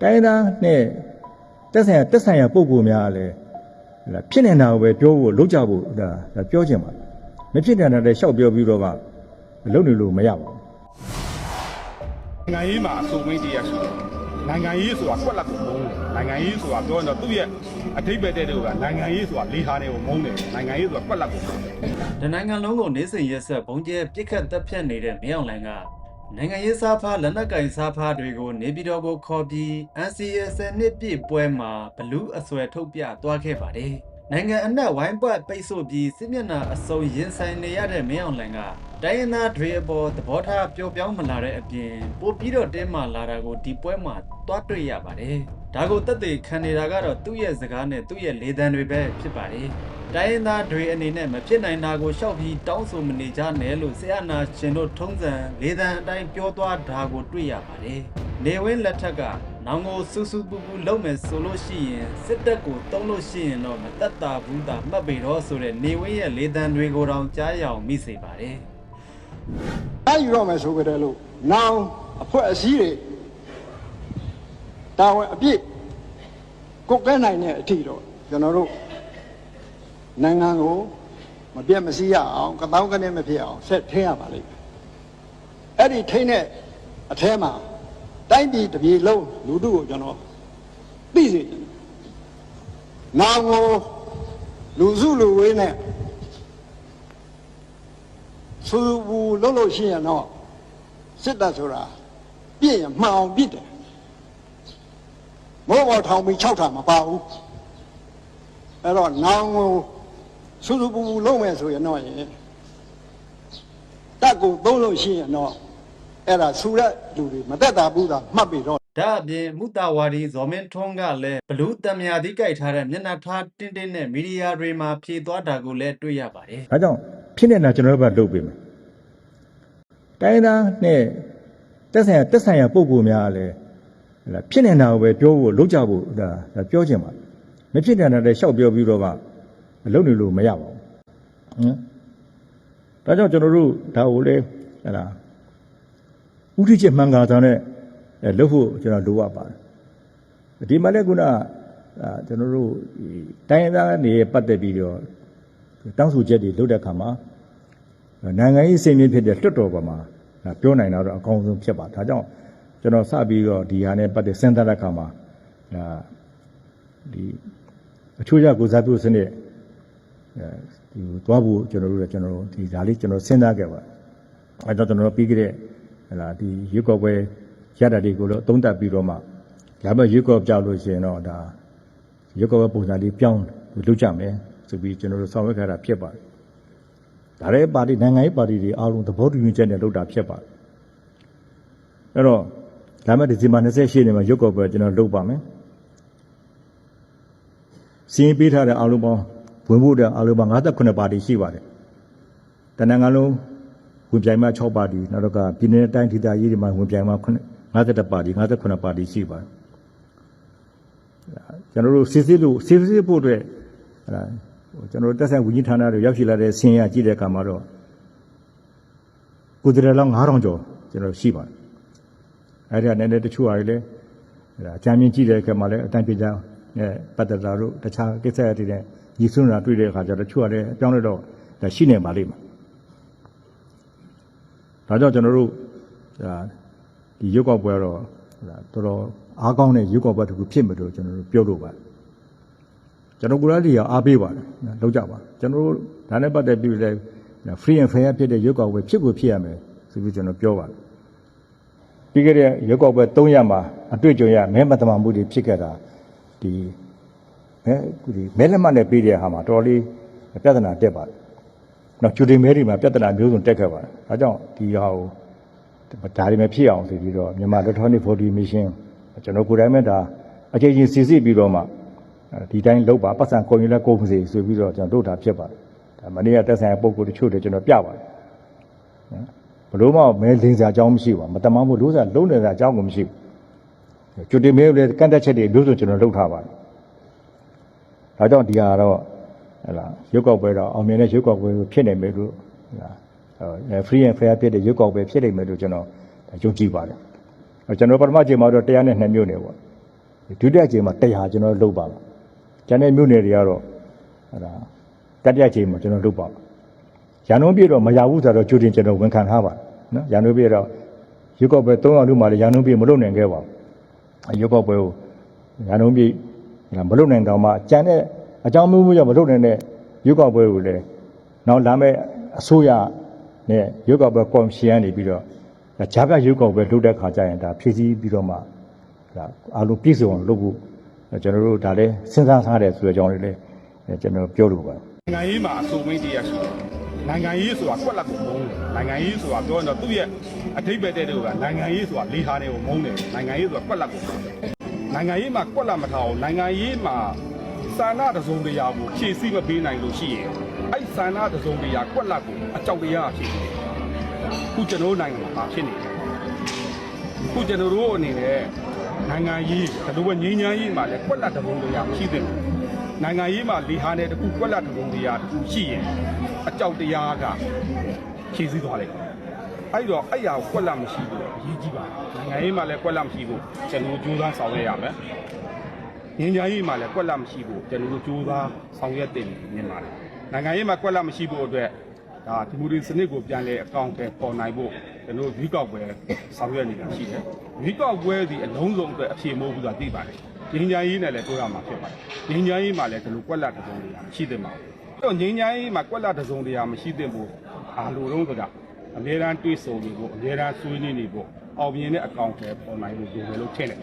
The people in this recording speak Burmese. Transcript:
တိုင်းသားနဲ့တက်ဆိုင်ရာတက်ဆိုင်ရာပုံကူများလည်းဟလာဖြစ်နေတာကိုပဲပြောဖို့လုပ်ကြဖို့ဒါဒါပြောချင်ပါတယ်မဖြစ်နေတာလည်းရှောက်ပြောပြီးတော့မှလုပ်နေလို့မရပါဘူးနိုင်ငံရေးမှာအစုံမင်းတရားရှိတယ်နိုင်ငံရေးဆိုတာကွက်လက်ကိုမုန်းတယ်နိုင်ငံရေးဆိုတာပြောရင်တော့သူ့ရဲ့အထိပ္ပယ်တဲ့တွေကနိုင်ငံရေးဆိုတာလေဟာတွေကိုမုန်းတယ်နိုင်ငံရေးဆိုတာကွက်လက်ကိုမုန်းတယ်။တနိုင်ငံလုံးကိုနေစဉ်ရက်ဆက်ဘုံကျဲပြစ်ခတ်တပ်ဖြတ်နေတဲ့မင်းအောင်လှိုင်က နိုင်ငံရေးစားဖားလက်နက်ကင်စားဖားတွေကိုနေပြည်တော်ကိုခေါ်ပြီး NCS နှစ်ပြည့်ပွဲမှာဘလူးအစွဲထုတ်ပြသွားခဲ့ပါတယ်။နိုင်ငံအနှံ့ဝိုင်းပတ်ပိတ်ဆို့ပြီးစစ်မျက်နှာအစုံရင်ဆိုင်နေရတဲ့မင်းအောင်လှိုင်ကတိုင်းရင်းသားတွေအပေါ်သဘောထားပျော့ပြောင်းမလာတဲ့အပြင်ပိုပြီးတော့တင်းမာလာတာကိုဒီပွဲမှာသွားတွေ့ရပါတယ်။ဒါကိုတက်သေးခံနေတာကတော့သူ့ရဲ့စကားနဲ့သူ့ရဲ့လေသံတွေပဲဖြစ်ပါတယ်။ တိုင်းရင်းသားတွေအနေနဲ့မဖြစ်နိုင်တာကိုရှောက်ပြီးတောင်းဆိုမနေကြနဲ့လို့ဆရာနာရှင်တို့ထုံးစံလေးသံအတိုင်းပြောသွားတာကိုတွေ့ရပါတယ်။နေဝင်းလက်ထက်ကနောင်ကိုစူးစူးပူပူလုပ်မယ်ဆိုလို့ရှိရင်စစ်တပ်ကိုတုံးလို့ရှိရင်တော့မတက်တာဘူးတာမှတ်ပေတော့ဆိုတဲ့နေဝင်းရဲ့လေးသံတွေကိုတောင်ကြားရအောင်မိစေပါတယ်။နိုင်ယူတော့မယ်ဆိုကြတယ်လို့နောင်အဖွဲ့အစည်းတွေတာဝန်အပြည့်ကုတ်ကဲနိုင်တဲ့အထီတော့ကျွန်တော်တို့ နိုင်ငံကိုမပြတ်မစည်းရအောင်ကတောင်းကနေမဖြစ်အောင်ဆက်ထင်းရပါလိမ့်မယ်အဲ့ဒီထိန်းတဲ့အထဲမှာတိုင်းပြည်တစ်ပြည်လုံးလူထုကိုကျွန်တော်သိစေချင်တယ်နောင်ကိုလူစုလူဝေးနဲ့ဆူဘူးလို့လို့ရှိရင်တော့စစ်တပ်ဆိုတာပြည့်ရင်မှန်အောင်ပြစ်တယ်မိုးပေါ်ထောင်ပြီး6ထာမပါဘူးအဲ့တော့နောင်ကို ဆူဆူပူပူလုံးမယ်ဆိုရင်တော့ရင်တက်ကိုသုံးလို့ရှိရင်တော့အဲ့ဒါဆူတဲ့လူတွေမတက်တာဘူးသာမှတ်ပြီးတော့ဒါအပြင်မုတာဝါဒီဇော်မင်းထွန်းကလည်းဘလူးတံမြာတိကြိုက်ထားတဲ့မျက်နှာထားတင်းတင်းနဲ့မီဒီယာတွေမှာဖြေသွားတာကိုလည်းတွေ့ရပါတယ်ဒါကြောင့်ဖြစ်နေတာကျွန်တော်တို့ကလုပ်ပေးမယ်တိုင်းသားနဲ့တက်ဆိုင်ရာတက်ဆိုင်ရာပုံကူများလည်းဟလာဖြစ်နေတာကိုပဲပြောဖို့လုပ်ကြဖို့ဒါဒါပြောချင်ပါတယ်မဖြစ်နေတာလည်းရှောက်ပြောပြီးတော့မှ လုပ်နေလို့မရပါဘူးဟမ်ဒါကြောင့်ကျွန်တော်တို့ဒါကိုလေဟလာဥထိချက်မှန်ကန်စွာနဲ့အဲလုပ်ဖို့ကျွန်တော်လိုအပ်ပါတယ်ဒီမှာလည်းခုနအာကျွန်တော်တို့ဒီတိုင်းရင်းသားနေပတ်သက်ပြီးတော့တောင်းဆိုချက်တွေလုပ်တဲ့အခါမှာနိုင်ငံရေးစိတ်မြင့်ဖြစ်တဲ့လွတ်တော်ပေါ်မှာဒါပြောနိုင်တာတော့အကောင်းဆုံးဖြစ်ပါဒါကြောင့်ကျွန်တော်စပြီးတော့ဒီဟာနဲ့ပတ်သက်စဉ်းစားတဲ့အခါမှာဒါဒီအချို့ရကိုစားပြုစနစ် အဲဒီသွားဖို့ကျွန်တော်တို့လည်းကျွန်တော်တို့ဒီဒါလေးကျွန်တော်စဉ်းစားခဲ့ပါတယ်အဲတော့ကျွန်တော်တို့ပြီးခဲ့တဲ့ဟလာဒီရွက်ကော့ပွဲရတာတွေကိုတော့သုံးသပ်ပြီးတော့မှဒါပေမဲ့ရွက်ကော့ကြောက်လို့ရှိရင်တော့ဒါရွက်ကော့ပွဲပုံစံလေးပြောင်းလုပ်ကြမယ်ဆိုပြီးကျွန်တော်တို့ဆောင်ရွက်ခဲ့တာဖြစ်ပါတယ်ဒါရဲပါတီနိုင်ငံရေးပါတီတွေအားလုံးသဘောတူညီချက်နဲ့လုပ်တာဖြစ်ပါတယ်အဲ့တော့ဒါမဲ့ဒီဇင်ဘာ28ရက်နေ့မှာရုပ်ကော်ပွဲကျွန်တော်လုပ်ပါမယ်စီရင်ပေးထားတဲ့အားလုံးပေါင်း ဝင်ဖို့တဲ့အားလုံးပေါင်း58ပါတီရှိပါတယ်တနင်္ဂနွေလုံးဝင်ပြိုင်မှာ6ပါတီနောက်တော့ကပြည်내တိုင်းဒေသကြီးတွေမှာဝင်ပြိုင်မှာ50ပါတီ58ပါတီရှိပါတယ်ကျွန်တော်တို့စစ်စစ်လို့စစ်စစ်ဖို့အတွက်ဟဲ့လားဟိုကျွန်တော်တို့တက်ဆိုင်ဝင်းကြီးဌာနတွေရောက်ရှိလာတဲ့ဆင်းရကြည့်တဲ့အခါမှာတော့ကိုယ်တရလောက်9000ကျော်ကျွန်တော်ရှိပါတယ်အဲ့ဒါနဲ့လည်းတချို့ဟာတွေလည်းအဲ့ဒါအကြမ်းမြင်ကြည့်တဲ့အခါမှာလည်းအတိုင်းပြကြနဲ့ပတ်သက်တာတို့တခြားကိစ္စတွေနဲ့ ညီဆွမ်းတာတွေ့တဲ့အခါကျတော့တချို့ကလည်းအပြောင်းလဲတော့ဒါရှိနေပါလိမ့်မယ်ဒါကြောင့်ကျွန်တော်တို့ဒါဒီရုပ်ောက်ပွဲတော့ဒါတော်တော်အားကောင်းတဲ့ရုပ်ောက်ပွဲတစ်ခုဖြစ်မယ်လို့ကျွန်တော်တို့ပြောလို့ပါတယ်ကျွန်တော်ကိုယ်တိုင်တွေကအားပေးပါတယ်နော်လောက်ကြပါကျွန်တော်တို့ဒါနဲ့ပတ်သက်ပြီးလည်း free and fair ဖြစ်တဲ့ရုပ်ကောက်ပွဲဖြစ်ကိုဖြစ်ရမယ်ဆိုပြီးကျွန်တော်ပြောပါတယ်ပြီးခဲ့တဲ့ရုပ်ကောက်ပွဲ300မှာအတွေ့အကြုံရမဲမတမမှုတွေဖြစ်ခဲ့တာဒီ မဲဒီမဲလက်မှတ်နဲ့ပြီးတဲ့ဟာမှာတော်တော်လေးပြဿနာတက်ပါတယ်နော်ကျူတင်မဲတွေမှာပြဿနာမျိုးစုံတက်ခဲ့ပါတယ်ဒါကြောင့်ဒီဟာကိုဒါတွေမဖြစ်အောင်ဆိုပြီးတော့မြန်မာ electronic voting machine ကျွန်တော်ကိုယ်တိုင်မဲ့ဒါအချိန်ချင်းစီစစ်ပြီးတော့မှဒီတိုင်းလောက်ပါပတ်စံကုန်ရင်လည်းကုန်ပါစေဆိုပြီးတော့ကျွန်တော်တို့တာဖြစ်ပါတယ်ဒါမနေ့ကတက်ဆိုင်ပုံကိုတချို့တွေကျွန်တော်ပြပါတယ်နော်ဘလို့မှမဲလင်းစရာအကြောင်းမရှိပါဘူးမတမမို့လို့စရာလုံးနေစရာအကြောင်းကိုမရှိဘူးကျွတ်တင်မဲလည်းကန့်တက်ချက်တွေမျိုးစုံကျွန်တော်လုပ်ထားပါတယ် ဒါကြောင့်ဒီဟာတော့ဟလာရုပ်ကောက်ပွဲတော့အောင်မြင်တဲ့ရုပ်ကောက်ပွဲဖြစ်နေမယ်လို့ဟလာအဲ free and fair ဖြစ်တဲ့ရုပ်ကောက်ပွဲဖြစ်နေမယ်လို့ကျွန်တော်ယုံကြည်ပါတယ်ကျွန်တော်ပထမချိန်မှာတော့102မျိုးနေပေါ့ဒုတိယအကြိမ်မှာ100ကျွန်တော်တို့လုပ်ပါမယ်ကျန်တဲ့မြို့နယ်တွေကတော့အဲ့ဒါတတိယအကြိမ်မှာကျွန်တော်လုပ်ပါမယ်ရန်ကုန်ပြည်တော့မရဘူးဆိုတော့ကြိုတင်ကျွန်တော်ဝန်ခံထားပါတယ်နော်ရန်ကုန်ပြည်တော့ရုပ်ောက်ပွဲ300လူမှလည်းရန်ကုန်ပြည်မလုပ်နိုင်ခဲ့ပါဘူးရုပ်ောက်ပွဲကိုရန်ကုန်ပြည် မလုပ်နိုင်တော့မှကျန်တဲ့အကြောင်းမျိုးမျိုးကြောင့်မလုပ်နိုင်တဲ့ရုပ်ောက်ပွဲကိုလည်းနောက်လာမယ့်အစိုးရနဲ့ရုပ်ောက်ပွဲကော်မရှင်ကနေပြီးတော့ဂျာကရုပ်ောက်ပွဲလုပ်တဲ့ခါကျရင်ဒါဖြည့်ဆည်းပြီးတော့မှဒါအားလုံးပြည့်စုံအောင်လုပ်ဖို့ကျွန်တော်တို့ဒါလည်းစဉ်းစားထားတယ်ဆိုတဲ့အကြောင်းလေးလည်းကျွန်တော်ပြောလိုပါတယ်နိုင်ငံရေးမှာအဆိုမင်းတရားရှိတယ်နိုင်ငံရေးဆိုတာကွက်လက်ကိုမုန်းတယ်နိုင်ငံရေးဆိုတာပြောရင်တော့သူ့ရဲ့အထိပ္ပယ်တဲ့တွေကနိုင်ငံရေးဆိုတာလေဟာတွေကိုမုန်းတယ်နိုင်ငံရေးဆိုတာကွက်လက်ကိုမုန်းတယ် နိုင်ငံရေးမှာကွက်လက်မထားအောင်နိုင်ငံရေးမှာစာနာတစုံတရာကိုဖြည့်ဆည်းမပေးနိုင်လို့ရှိရင်အဲ့စာနာတစုံတရာကွက်လက်ကိုအကြောက်တရားဖြစ်တယ်ခုကျွန်တော်တို့နိုင်ငံမှာဖြစ်နေတယ်ခုကျွန်တော်တို့အနေနဲ့နိုင်ငံရေးဘယ်လိုပဲငြိမ်းချမ်းရေးမှာလည်းကွက်လက်တစုံတရာမရှိသင့်ဘူးနိုင်ငံရေးမှာလေဟာနဲ့တခုကွက်လက်တပုံတရားတခုရှိရင်အကြောက်တရားကဖြည့်ဆည်းသွားလိုက်တယ် အဲ့တော့အဲ့ရကွက်လက်မရှိဘူးအရေးကြီးပါနိုင်ငံရေးမှာလည်းကွက်လက်မရှိဘူးကျွန်တော်ကြိုးစားဆောင်ရွက်ရမယ်ငင်းညာရေးမှာလည်းကွက်လက်မရှိဘူးကျွန်တော်ကြိုးစားဆောင်ရွက်တင်နေပါတယ်နိုင်ငံရေးမှာကွက်လက်မရှိဖို့အတွက်ဒါဒီမိုဒီစနစ်ကိုပြန်လဲအကောင့်ထဲပေါ်နိုင်ဖို့ကျွန်တော်ဒီကောက်ပွဲဆောင်ရွက်နေတာရှိတယ်ဒီကောက်ပွဲဒီအလုံးစုံအတွက်အဖြေမဟုတ်ဘူးဆိုတာသိပါတယ်ငင်းညာရေးနဲ့လည်းပြောရမှာဖြစ်ပါတယ်ငင်းညာရေးမှာလည်းဒီလိုကွက်လက်တစုံတရာမရှိသင့်ပါဘူးအဲ့တော့ငင်းညာရေးမှာကွက်လက်တစုံတရာမရှိသင့်ဘူးအားလိုတော့ဆိုတာ အများအားတွေးဆုံနေဖို့အများအားဆွေးနွေးနေဖို့အောင်မြင်တဲ့အကောင့်ထဲပေါ်နိုင်ဖို့လိုမယ်လို့ထင်တယ်